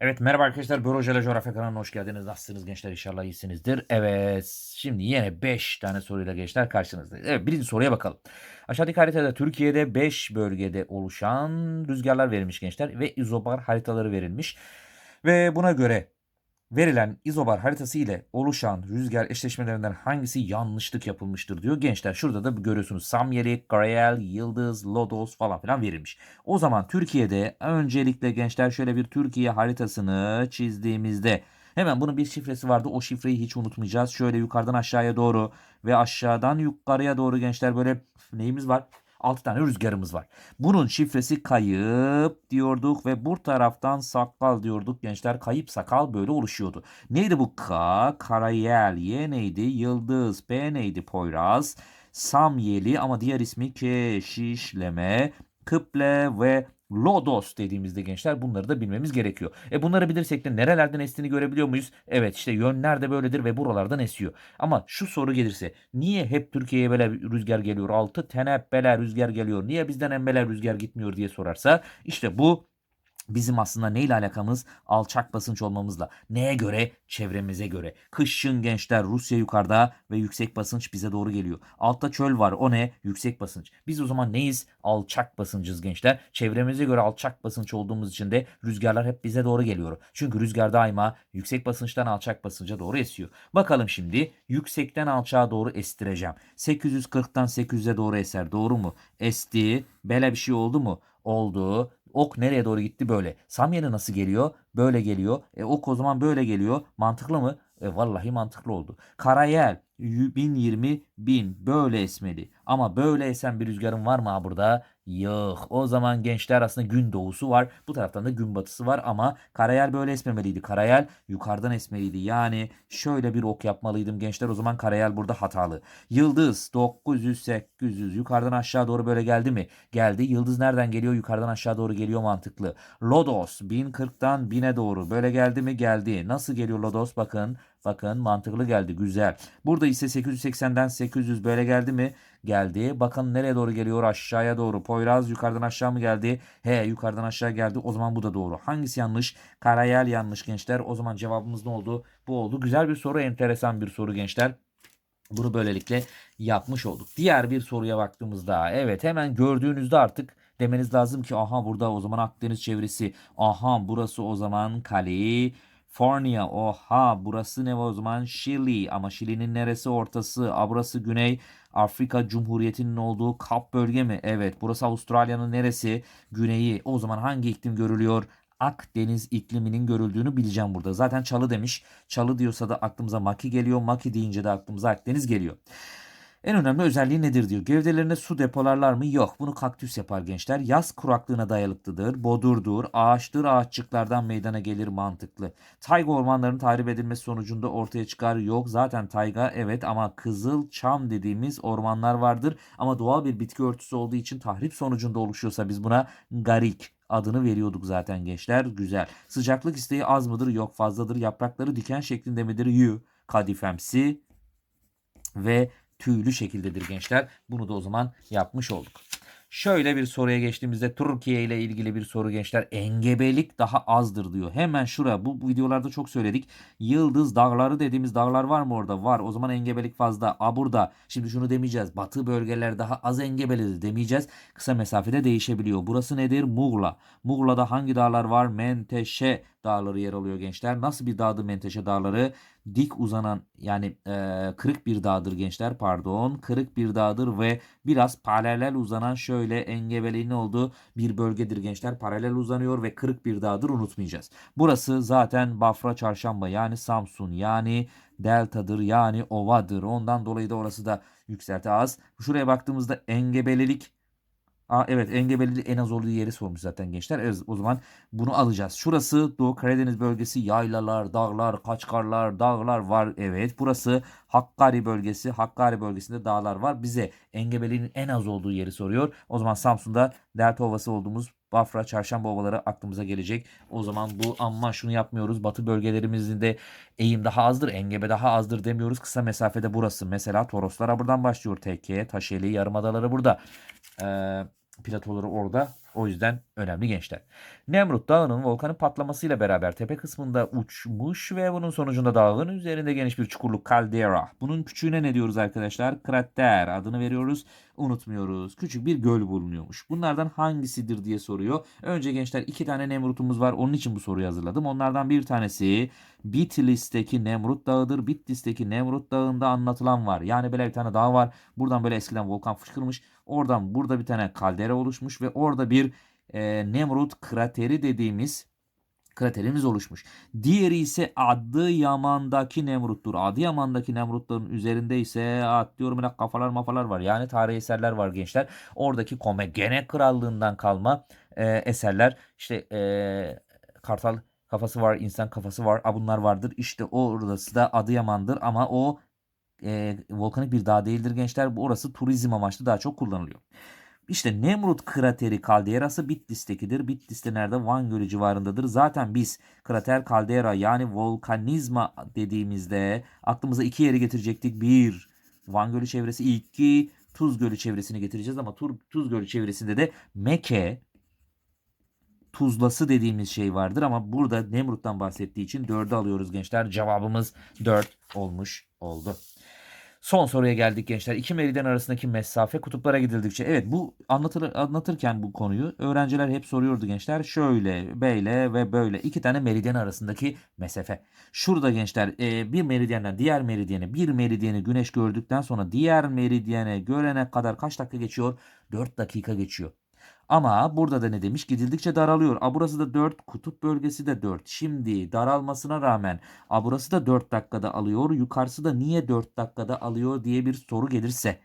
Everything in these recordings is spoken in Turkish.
Evet merhaba arkadaşlar. Börojele Coğrafya kanalına hoş geldiniz. Nasılsınız gençler? İnşallah iyisinizdir. Evet şimdi yine 5 tane soruyla gençler karşınızdayız. Evet birinci soruya bakalım. Aşağıdaki haritada Türkiye'de 5 bölgede oluşan rüzgarlar verilmiş gençler ve izobar haritaları verilmiş. Ve buna göre verilen izobar haritası ile oluşan rüzgar eşleşmelerinden hangisi yanlışlık yapılmıştır diyor. Gençler şurada da görüyorsunuz Samyelik, Karayel, Yıldız, Lodos falan filan verilmiş. O zaman Türkiye'de öncelikle gençler şöyle bir Türkiye haritasını çizdiğimizde hemen bunun bir şifresi vardı. O şifreyi hiç unutmayacağız. Şöyle yukarıdan aşağıya doğru ve aşağıdan yukarıya doğru gençler böyle neyimiz var? 6 tane rüzgarımız var. Bunun şifresi kayıp diyorduk ve bu taraftan sakal diyorduk gençler. Kayıp sakal böyle oluşuyordu. Neydi bu K? Karayel. Y neydi? Yıldız. P neydi? Poyraz. Samyeli ama diğer ismi Keşişleme, Kıble ve Lodos dediğimizde gençler bunları da bilmemiz gerekiyor. E bunları bilirsek de nerelerden estiğini görebiliyor muyuz? Evet işte yönler de böyledir ve buralardan esiyor. Ama şu soru gelirse niye hep Türkiye'ye böyle rüzgar geliyor? Altı tenebbele rüzgar geliyor. Niye bizden embele rüzgar gitmiyor diye sorarsa işte bu Bizim aslında neyle alakamız? Alçak basınç olmamızla. Neye göre? Çevremize göre. Kışın gençler Rusya yukarıda ve yüksek basınç bize doğru geliyor. Altta çöl var. O ne? Yüksek basınç. Biz o zaman neyiz? Alçak basıncız gençler. Çevremize göre alçak basınç olduğumuz için de rüzgarlar hep bize doğru geliyor. Çünkü rüzgar daima yüksek basınçtan alçak basınca doğru esiyor. Bakalım şimdi yüksekten alçağa doğru estireceğim. 840'tan 800'e doğru eser. Doğru mu? Esti. Böyle bir şey oldu mu? Oldu. Ok nereye doğru gitti böyle. Samyeli nasıl geliyor? Böyle geliyor. E ok o zaman böyle geliyor. Mantıklı mı? E vallahi mantıklı oldu. Karayel 1020 bin böyle esmeli. Ama böyle esen bir rüzgarın var mı burada? Yok. O zaman gençler aslında gün doğusu var. Bu taraftan da gün batısı var ama karayel böyle esmemeliydi. Karayel yukarıdan esmeliydi. Yani şöyle bir ok yapmalıydım gençler. O zaman karayel burada hatalı. Yıldız 900 800 yukarıdan aşağı doğru böyle geldi mi? Geldi. Yıldız nereden geliyor? Yukarıdan aşağı doğru geliyor mantıklı. Lodos 1040'tan 1000'e doğru böyle geldi mi? Geldi. Nasıl geliyor Lodos? Bakın. Bakın mantıklı geldi. Güzel. Burada ise 880'den 800 böyle geldi mi? Geldi. Bakın nereye doğru geliyor? Aşağıya doğru. Poyraz yukarıdan aşağı mı geldi? He yukarıdan aşağı geldi. O zaman bu da doğru. Hangisi yanlış? Karayel yanlış gençler. O zaman cevabımız ne oldu? Bu oldu. Güzel bir soru. Enteresan bir soru gençler. Bunu böylelikle yapmış olduk. Diğer bir soruya baktığımızda evet hemen gördüğünüzde artık demeniz lazım ki aha burada o zaman Akdeniz çevresi. Aha burası o zaman California. Oha burası ne o zaman Şili ama Şili'nin neresi ortası? Aa, burası Güney Afrika Cumhuriyeti'nin olduğu Kap bölge mi? Evet burası Avustralya'nın neresi? Güneyi. O zaman hangi iklim görülüyor? Akdeniz ikliminin görüldüğünü bileceğim burada. Zaten çalı demiş. Çalı diyorsa da aklımıza maki geliyor. Maki deyince de aklımıza Akdeniz geliyor. En önemli özelliği nedir diyor. Gövdelerinde su depolarlar mı? Yok. Bunu kaktüs yapar gençler. Yaz kuraklığına dayalıklıdır. Bodurdur. Ağaçtır. Ağaççıklardan meydana gelir mantıklı. Tayga ormanlarının tahrip edilmesi sonucunda ortaya çıkar. Yok. Zaten tayga evet ama kızıl çam dediğimiz ormanlar vardır. Ama doğal bir bitki örtüsü olduğu için tahrip sonucunda oluşuyorsa biz buna garik adını veriyorduk zaten gençler. Güzel. Sıcaklık isteği az mıdır? Yok fazladır. Yaprakları diken şeklinde midir? Yu. Kadifemsi ve tüylü şekildedir gençler. Bunu da o zaman yapmış olduk. Şöyle bir soruya geçtiğimizde Türkiye ile ilgili bir soru gençler. Engebelik daha azdır diyor. Hemen şura bu, videolarda çok söyledik. Yıldız dağları dediğimiz dağlar var mı orada? Var. O zaman engebelik fazla. A burada. Şimdi şunu demeyeceğiz. Batı bölgeler daha az engebelidir demeyeceğiz. Kısa mesafede değişebiliyor. Burası nedir? Muğla. Muğla'da hangi dağlar var? Menteşe dağları yer alıyor gençler. Nasıl bir dağdır Menteşe dağları? Dik uzanan yani e, kırık bir dağdır gençler pardon. Kırık bir dağdır ve biraz paralel uzanan şöyle engebeliğin olduğu bir bölgedir gençler. Paralel uzanıyor ve kırık bir dağdır unutmayacağız. Burası zaten Bafra Çarşamba yani Samsun yani deltadır yani ovadır. Ondan dolayı da orası da yükselti az. Şuraya baktığımızda engebelilik Aa, evet engebeli en az olduğu yeri sormuş zaten gençler. Evet, o zaman bunu alacağız. Şurası Doğu Karadeniz bölgesi yaylalar, dağlar, kaçkarlar, dağlar var. Evet burası Hakkari bölgesi. Hakkari bölgesinde dağlar var. Bize engebeliğin en az olduğu yeri soruyor. O zaman Samsun'da Delta Ovası olduğumuz Bafra, Çarşamba ovaları aklımıza gelecek. O zaman bu amma şunu yapmıyoruz. Batı bölgelerimizin de eğim daha azdır, engebe daha azdır demiyoruz. Kısa mesafede burası. Mesela Toroslara buradan başlıyor. Tekke, Taşeli, Yarımadaları burada. Ee, platoları orada. O yüzden önemli gençler. Nemrut Dağı'nın volkanın patlamasıyla beraber tepe kısmında uçmuş ve bunun sonucunda dağın üzerinde geniş bir çukurluk kaldera. Bunun küçüğüne ne diyoruz arkadaşlar? Krater adını veriyoruz. Unutmuyoruz. Küçük bir göl bulunuyormuş. Bunlardan hangisidir diye soruyor. Önce gençler iki tane Nemrut'umuz var. Onun için bu soruyu hazırladım. Onlardan bir tanesi Bitlis'teki Nemrut Dağı'dır. Bitlis'teki Nemrut Dağı'nda anlatılan var. Yani böyle bir tane dağ var. Buradan böyle eskiden volkan fışkırmış. Oradan burada bir tane kaldera oluşmuş ve orada bir e, Nemrut krateri dediğimiz kraterimiz oluşmuş. Diğeri ise Adıyaman'daki Nemrut'tur. Adıyaman'daki Nemrutların üzerinde ise atlıyorum öyle kafalar mafalar var. Yani tarihi eserler var gençler. Oradaki Komagene Krallığından kalma e, eserler. İşte e, kartal kafası var, insan kafası var. A bunlar vardır. İşte orası da Adıyaman'dır ama o e, volkanik bir dağ değildir gençler. Orası turizm amaçlı daha çok kullanılıyor. İşte Nemrut krateri kalderası Bitlis'tekidir. Bitlis'te nerede? Van Gölü civarındadır. Zaten biz krater kaldera yani volkanizma dediğimizde aklımıza iki yeri getirecektik. Bir Van Gölü çevresi, iki Tuz Gölü çevresini getireceğiz ama Tur, Tuz Gölü çevresinde de Meke tuzlası dediğimiz şey vardır ama burada Nemrut'tan bahsettiği için 4'ü alıyoruz gençler. Cevabımız 4 olmuş oldu. Son soruya geldik gençler. İki meridyen arasındaki mesafe kutuplara gidildikçe. Evet bu anlatır, anlatırken bu konuyu öğrenciler hep soruyordu gençler. Şöyle, böyle ve böyle iki tane meridyen arasındaki mesafe. Şurada gençler e, bir meridyenden diğer meridyene bir meridyeni güneş gördükten sonra diğer meridyene görene kadar kaç dakika geçiyor? 4 dakika geçiyor. Ama burada da ne demiş? Gidildikçe daralıyor. A burası da 4, kutup bölgesi de 4. Şimdi daralmasına rağmen a burası da 4 dakikada alıyor. Yukarısı da niye 4 dakikada alıyor diye bir soru gelirse.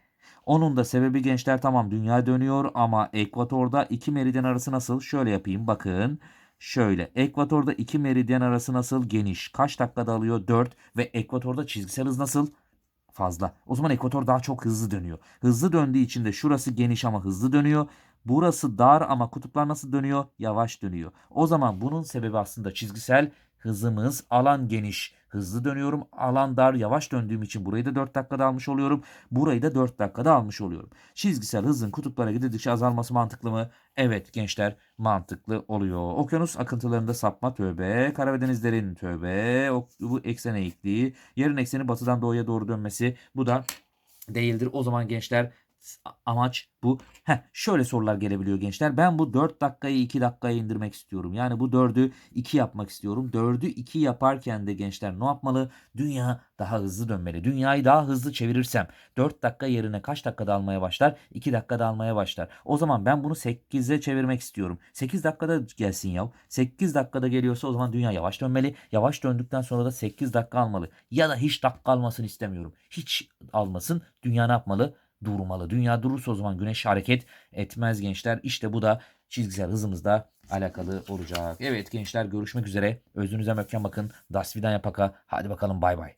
Onun da sebebi gençler tamam dünya dönüyor ama ekvatorda iki meridyen arası nasıl? Şöyle yapayım bakın. Şöyle ekvatorda iki meridyen arası nasıl? Geniş. Kaç dakikada alıyor? 4 ve ekvatorda çizgisel hız nasıl? Fazla. O zaman ekvator daha çok hızlı dönüyor. Hızlı döndüğü için de şurası geniş ama hızlı dönüyor. Burası dar ama kutuplar nasıl dönüyor? Yavaş dönüyor. O zaman bunun sebebi aslında çizgisel hızımız alan geniş hızlı dönüyorum. Alan dar yavaş döndüğüm için burayı da 4 dakikada almış oluyorum. Burayı da 4 dakikada almış oluyorum. Çizgisel hızın kutuplara gidildikçe azalması mantıklı mı? Evet gençler mantıklı oluyor. Okyanus akıntılarında sapma tövbe. Kara ve denizlerin tövbe. Bu eksen eğikliği. Yerin ekseni batıdan doğuya doğru dönmesi. Bu da değildir. O zaman gençler amaç bu. Heh, şöyle sorular gelebiliyor gençler. Ben bu 4 dakikayı 2 dakikaya indirmek istiyorum. Yani bu 4'ü 2 yapmak istiyorum. 4'ü 2 yaparken de gençler ne yapmalı? Dünya daha hızlı dönmeli. Dünyayı daha hızlı çevirirsem 4 dakika yerine kaç dakikada almaya başlar? 2 dakikada almaya başlar. O zaman ben bunu 8'e çevirmek istiyorum. 8 dakikada gelsin ya. 8 dakikada geliyorsa o zaman dünya yavaş dönmeli. Yavaş döndükten sonra da 8 dakika almalı. Ya da hiç dakika almasını istemiyorum. Hiç almasın. Dünya ne yapmalı? Durmalı. Dünya durursa o zaman güneş hareket etmez gençler. İşte bu da çizgisel hızımızla alakalı olacak. Evet gençler görüşmek üzere. Özünüze mökken bakın. Das Vidanya Paka. Hadi bakalım bay bay.